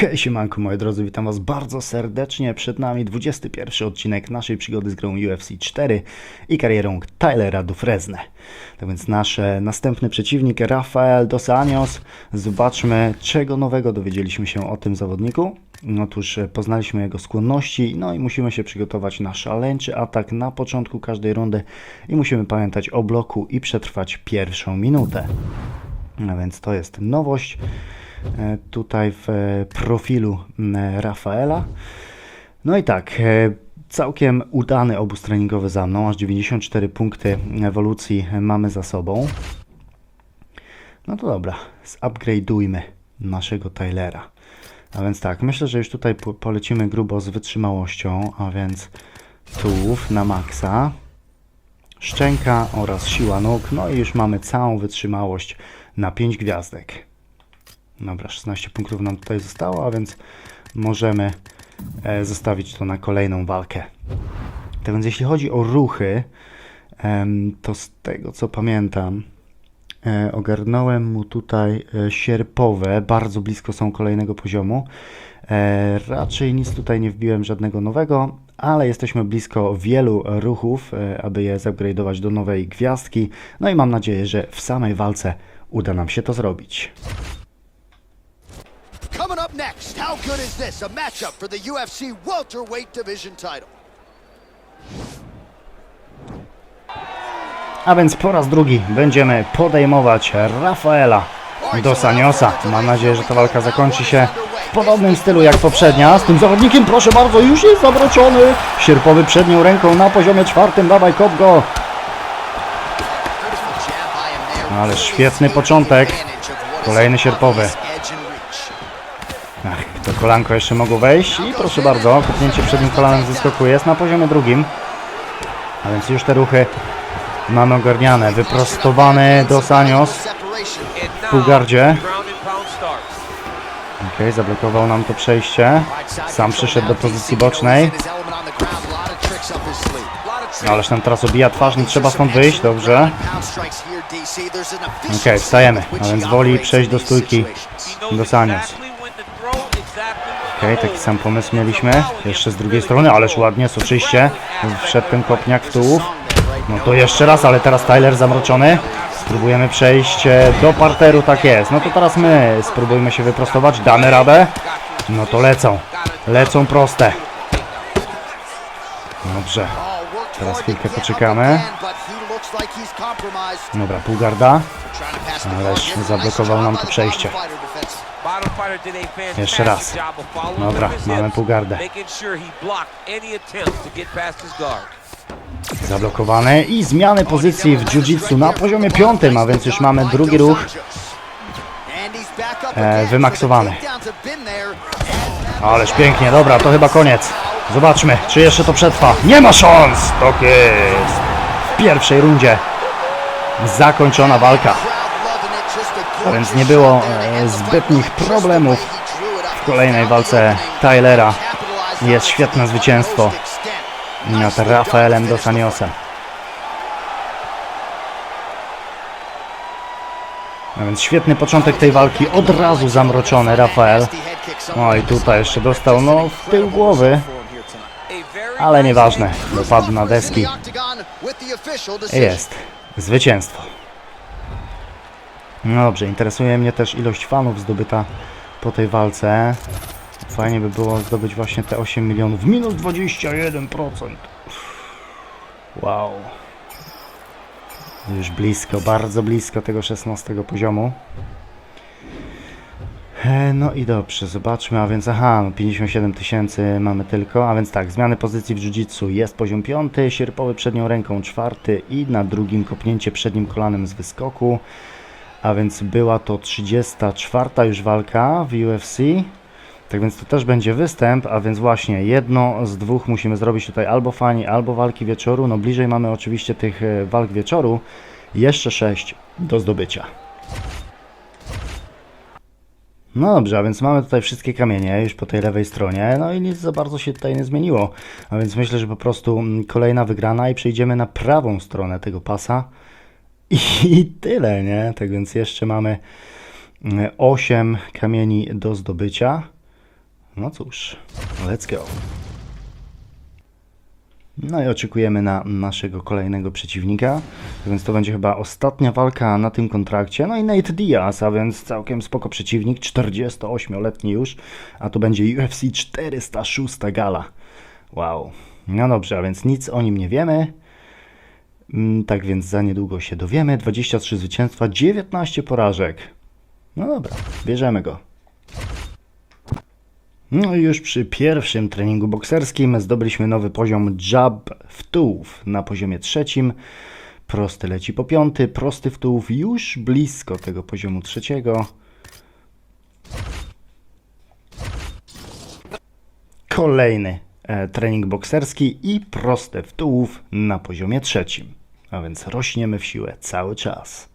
Hej siemanko moi drodzy, witam was bardzo serdecznie. Przed nami 21 odcinek naszej przygody z grą UFC 4 i karierą Tylera Dufresne. Tak więc nasz następny przeciwnik Rafael Dos Anjos. Zobaczmy czego nowego dowiedzieliśmy się o tym zawodniku. Otóż e, poznaliśmy jego skłonności, no i musimy się przygotować na szaleńczy atak na początku każdej rundy i musimy pamiętać o bloku i przetrwać pierwszą minutę. No więc to jest nowość tutaj w e, profilu Rafaela. No i tak, e, całkiem udany obóz treningowy za mną, aż 94 punkty ewolucji mamy za sobą. No to dobra, zupgrade'ujmy naszego Tylera. A więc tak, myślę, że już tutaj po- polecimy grubo z wytrzymałością, a więc tułów na maksa szczęka oraz siła nóg. No i już mamy całą wytrzymałość na 5 gwiazdek. Dobra, 16 punktów nam tutaj zostało, a więc możemy e, zostawić to na kolejną walkę. Tak więc jeśli chodzi o ruchy, to z tego co pamiętam, e, ogarnąłem mu tutaj e, sierpowe, bardzo blisko są kolejnego poziomu. E, raczej nic tutaj nie wbiłem żadnego nowego, ale jesteśmy blisko wielu ruchów, aby je zupgrade'ować do nowej gwiazdki. No i mam nadzieję, że w samej walce uda nam się to zrobić. How good is this? A matchup for the UFC welterweight division title. A więc po raz drugi będziemy podejmować Rafaela dos Aniosa. Mam nadzieję, że ta walka zakończy się w podobnym stylu jak poprzednia. Z tym zawodnikiem, proszę bardzo, już jest zawrócony. Sierpowy przednią ręką na poziomie czwartym. Dawaj, kop go. No, ale świetny początek. Kolejny sierpowy. Ach, kolanko jeszcze mogło wejść. I proszę bardzo, kopnięcie przednim kolanem ze skoku jest na poziomie drugim. A więc już te ruchy mamy ogarniane. Wyprostowany dos Anjos w półgardzie. Okej, zablokował nam to przejście. Sam przyszedł do pozycji bocznej. No, ależ nam teraz obija twarz, nie trzeba stąd wyjść, dobrze. Okej, wstajemy, a więc woli przejść do stójki dos Anjos. Okej, taki sam pomysł mieliśmy. Jeszcze z drugiej strony, ależ ładnie, soczyście. Wszedł ten kopniak w tułów. No to jeszcze raz, ale teraz Tyler zamroczony. Spróbujemy przejść e, do parteru, tak jest. No to teraz my spróbujmy się wyprostować, damy radę. No to lecą, lecą proste. Dobrze, Teraz chwilkę poczekamy. dobra, półgarda. Ależ zablokował nam to przejście. Jeszcze raz. Dobra, mamy półgardę. Zablokowany i zmiany pozycji w jiu-jitsu na poziomie piątym, a więc już mamy drugi ruch. E, wymaksowany. Ależ pięknie, dobra, to chyba koniec. Zobaczmy, czy jeszcze to przetrwa. Nie ma szans! Tak jest! W pierwszej rundzie zakończona walka. Więc nie było e, zbytnich problemów W kolejnej walce Tylera jest świetne zwycięstwo nad Rafaelem dos Aniosem. A więc świetny początek tej walki, od razu zamroczony Rafael. No i tutaj jeszcze dostał no w tył głowy, ale nieważne, dopadł na deski. Jest, zwycięstwo. No dobrze, interesuje mnie też ilość fanów zdobyta po tej walce. Fajnie by było zdobyć właśnie te 8 milionów. Minus 21%. Wow. Już blisko, bardzo blisko tego 16 poziomu. E, No i dobrze, zobaczmy, a więc aha, no 57 tysięcy mamy tylko, a więc tak, zmiany pozycji w jiu-jitsu jest poziom 5, sierpowy przednią ręką czwarty i na drugim kopnięcie przednim kolanem z wyskoku, a więc była to 34 już walka w UFC, tak więc to też będzie występ, a więc właśnie jedno z dwóch musimy zrobić tutaj albo fani, albo walki wieczoru, no bliżej mamy oczywiście tych e, walk wieczoru, jeszcze 6 do zdobycia. No dobrze, a więc mamy tutaj wszystkie kamienie już po tej lewej stronie, no i nic za bardzo się tutaj nie zmieniło. A więc myślę, że po prostu mm, kolejna wygrana i przejdziemy na prawą stronę tego pasa. I tyle, nie? Tak więc jeszcze mamy 8 kamieni do zdobycia. No cóż, let's go. No i oczekujemy na naszego kolejnego przeciwnika, więc to będzie chyba ostatnia walka na tym kontrakcie. No i Nate Diaz, a więc całkiem spoko przeciwnik, 48-letni już, a to będzie UFC 406 gala. Wow. No dobrze, a więc nic o nim nie wiemy. Mm, Tak więc za niedługo się dowiemy. 23 zwycięstwa, 19 porażek. No dobra, bierzemy go. No i już przy pierwszym treningu bokserskim zdobyliśmy nowy poziom jab w tułów na poziomie trzecim. Prosty leci po piąty, prosty w tułów już blisko tego poziomu trzeciego. Kolejny e, trening bokserski i proste w tułów na poziomie trzecim. A więc rośniemy w siłę cały czas.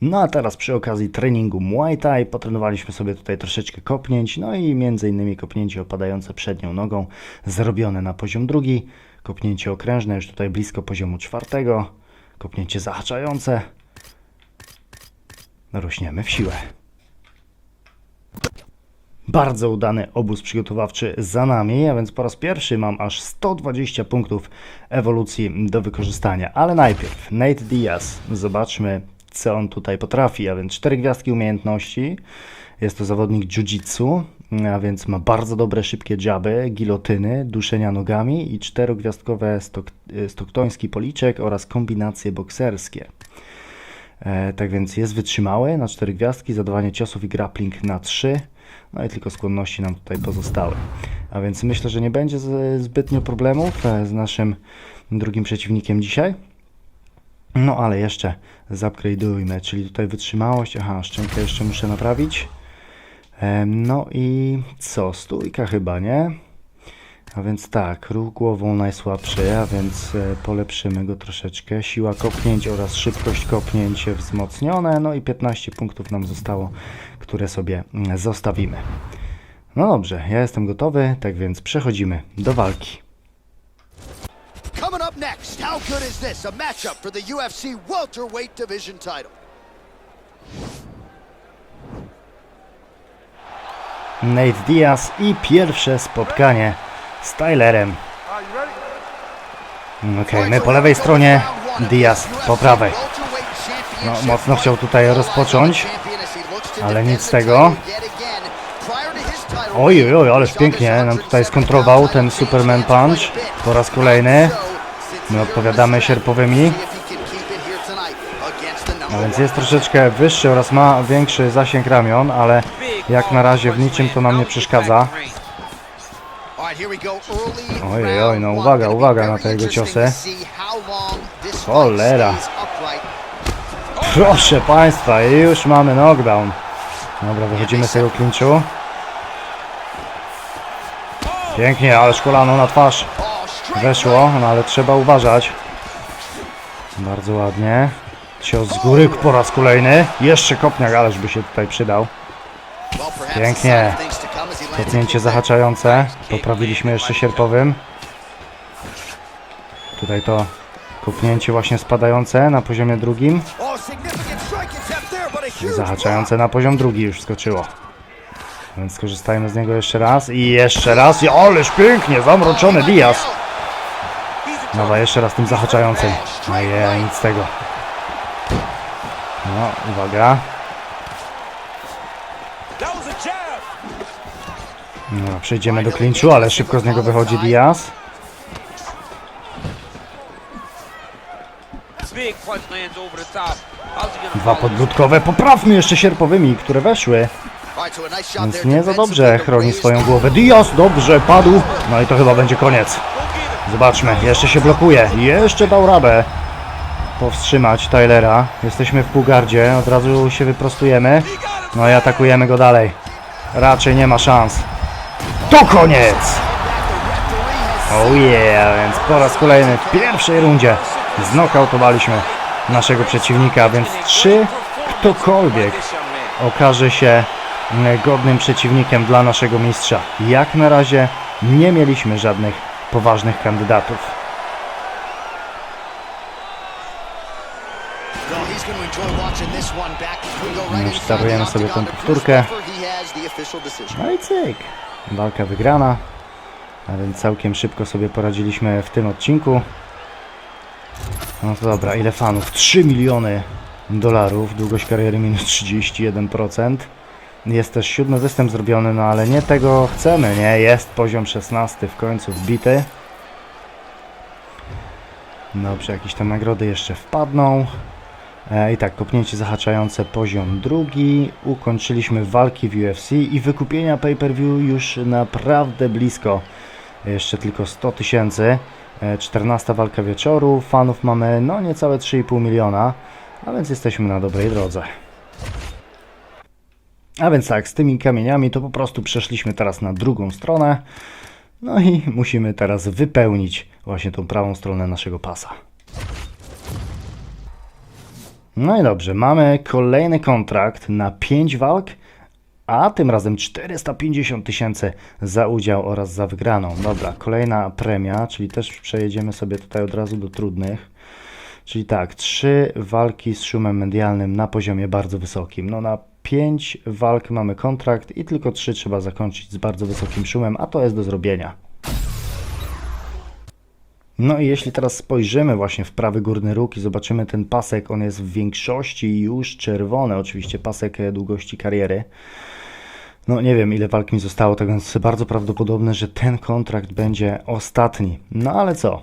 No a teraz przy okazji treningu Muay Thai potrenowaliśmy sobie tutaj troszeczkę kopnięć, no i między innymi kopnięcie opadające przednią nogą zrobione na poziom drugi, kopnięcie okrężne już tutaj blisko poziomu czwartego, kopnięcie zahaczające. Rośniemy w siłę. Bardzo udany obóz przygotowawczy za nami, a więc po raz pierwszy mam aż 120 punktów ewolucji do wykorzystania. Ale najpierw Nate Diaz. Zobaczmy, co on tutaj potrafi. A więc cztery gwiazdki umiejętności. Jest to zawodnik jiu-jitsu, a więc ma bardzo dobre, szybkie dżaby, gilotyny, duszenia nogami i czterogwiazdkowe stok, stoktoński policzek oraz kombinacje bokserskie. E, tak więc jest wytrzymały na 4 gwiazdki, zadawanie ciosów i grappling na 3. No i tylko skłonności nam tutaj pozostały. A więc myślę, że nie będzie zbytnio problemów e, z naszym drugim przeciwnikiem dzisiaj. No ale jeszcze zupgrade'ujmy, czyli tutaj wytrzymałość. Aha, szczękę jeszcze muszę naprawić. Em, No i co? Stójka chyba, nie? A więc tak, ruch głową najsłabszy, a więc e, polepszymy go troszeczkę. Siła kopnięć oraz szybkość kopnięć wzmocnione. No i 15 punktów nam zostało, które sobie mm, zostawimy. No dobrze, ja jestem gotowy, tak więc przechodzimy do walki. Coming up next, how good is this? A matchup for the UFC welterweight division title. Nate Diaz i pierwsze spotkanie z Tylerem. Okej, my po lewej stronie, Diaz po prawej. No, mocno chciał tutaj rozpocząć, ale nic z tego. Oj, oj, ależ pięknie nam tutaj skontrował ten Superman Punch po raz kolejny. My odpowiadamy sierpowymi, a więc jest troszeczkę wyższy oraz ma większy zasięg ramion, ale jak na razie w niczym to nam nie przeszkadza. Oj, oj, no uwaga, uwaga na te jego ciosy. Cholera. Proszę Państwa, już mamy knockdown. Dobra, wychodzimy z tego klinczu. Pięknie, ależ kolano na twarz weszło, no ale trzeba uważać. Bardzo ładnie. Cios z góry po raz kolejny. Jeszcze kopniak, ależ by się tutaj przydał. Pięknie. Kopnięcie zahaczające. Poprawiliśmy jeszcze sierpowym. Tutaj to kopnięcie właśnie spadające na poziomie drugim. Zahaczające na poziom drugi już skoczyło. Więc skorzystajmy z niego jeszcze raz i jeszcze raz. I ależ pięknie, zamroczony Diaz. Dobra, jeszcze raz tym zahaczającym. No je, nic z tego. No, uwaga. No, przejdziemy do klinczu, ale szybko z niego wychodzi Diaz. Dwa podbródkowe. Poprawmy jeszcze sierpowymi, które weszły. Więc nie za dobrze chroni swoją głowę. Diaz dobrze padł. No i to chyba będzie koniec. Zobaczmy, jeszcze się blokuje. Jeszcze dał radę powstrzymać Tylera. Jesteśmy w półgardzie, od razu się wyprostujemy. No i atakujemy go dalej. Raczej nie ma szans. To koniec! Oh yeah, więc po raz kolejny w pierwszej rundzie znokautowaliśmy naszego przeciwnika, więc czy ktokolwiek okaże się mm, godnym przeciwnikiem dla naszego mistrza. Jak na razie nie mieliśmy żadnych poważnych kandydatów. No, Starujemy sobie tą powtórkę. No i cyk. Walka wygrana. A więc całkiem szybko sobie poradziliśmy w tym odcinku. No to dobra, ile fanów? 3 miliony dolarów. Długość kariery minus 31%. Jest też siódmy występ zrobiony, no ale nie tego chcemy, nie? Jest poziom 16 w końcu wbity. Dobrze, jakieś tam nagrody jeszcze wpadną. E, I tak, kopnięcie zahaczające poziom drugi. Ukończyliśmy walki w UFC i wykupienia pay-per-view już naprawdę blisko. Jeszcze tylko 100 tysięcy. E, 14 walka wieczoru. Fanów mamy no niecałe 3,5 miliona. A więc jesteśmy na dobrej drodze. A więc tak, z tymi kamieniami to po prostu przeszliśmy teraz na drugą stronę. No i musimy teraz wypełnić właśnie tą prawą stronę naszego pasa. No i dobrze, mamy kolejny kontrakt na 5 walk, a tym razem 450 tysięcy za udział oraz za wygraną. Dobra, kolejna premia, czyli też przejedziemy sobie tutaj od razu do trudnych. Czyli tak, 3 walki z szumem medialnym na poziomie bardzo wysokim. No na 5 walk mamy kontrakt i tylko 3 trzeba zakończyć z bardzo wysokim szumem, a to jest do zrobienia. No i jeśli teraz spojrzymy właśnie w prawy górny róg i zobaczymy ten pasek, on jest w większości już czerwony, oczywiście pasek e, długości kariery. No nie wiem ile walk mi zostało, tak więc bardzo prawdopodobne, że ten kontrakt będzie ostatni. No ale co?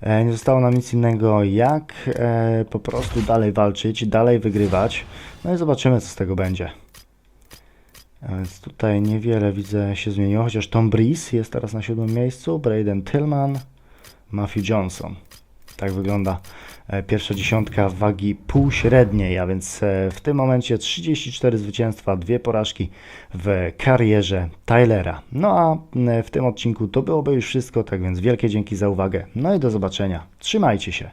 E, Nie zostało nam nic innego jak e, po prostu dalej walczyć, dalej wygrywać. No i zobaczymy co z tego będzie. A więc tutaj niewiele widzę się zmieniło, chociaż Tom Breeze jest teraz na siódmym miejscu, Braden Tillman, Matthew Johnson. Tak wygląda e, pierwsza dziesiątka wagi półśredniej, a więc e, w tym momencie 34 zwycięstwa, dwie porażki w karierze Tylera. No a m, w tym odcinku to byłoby już wszystko, tak więc wielkie dzięki za uwagę. No i do zobaczenia. Trzymajcie się.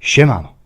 Siemano.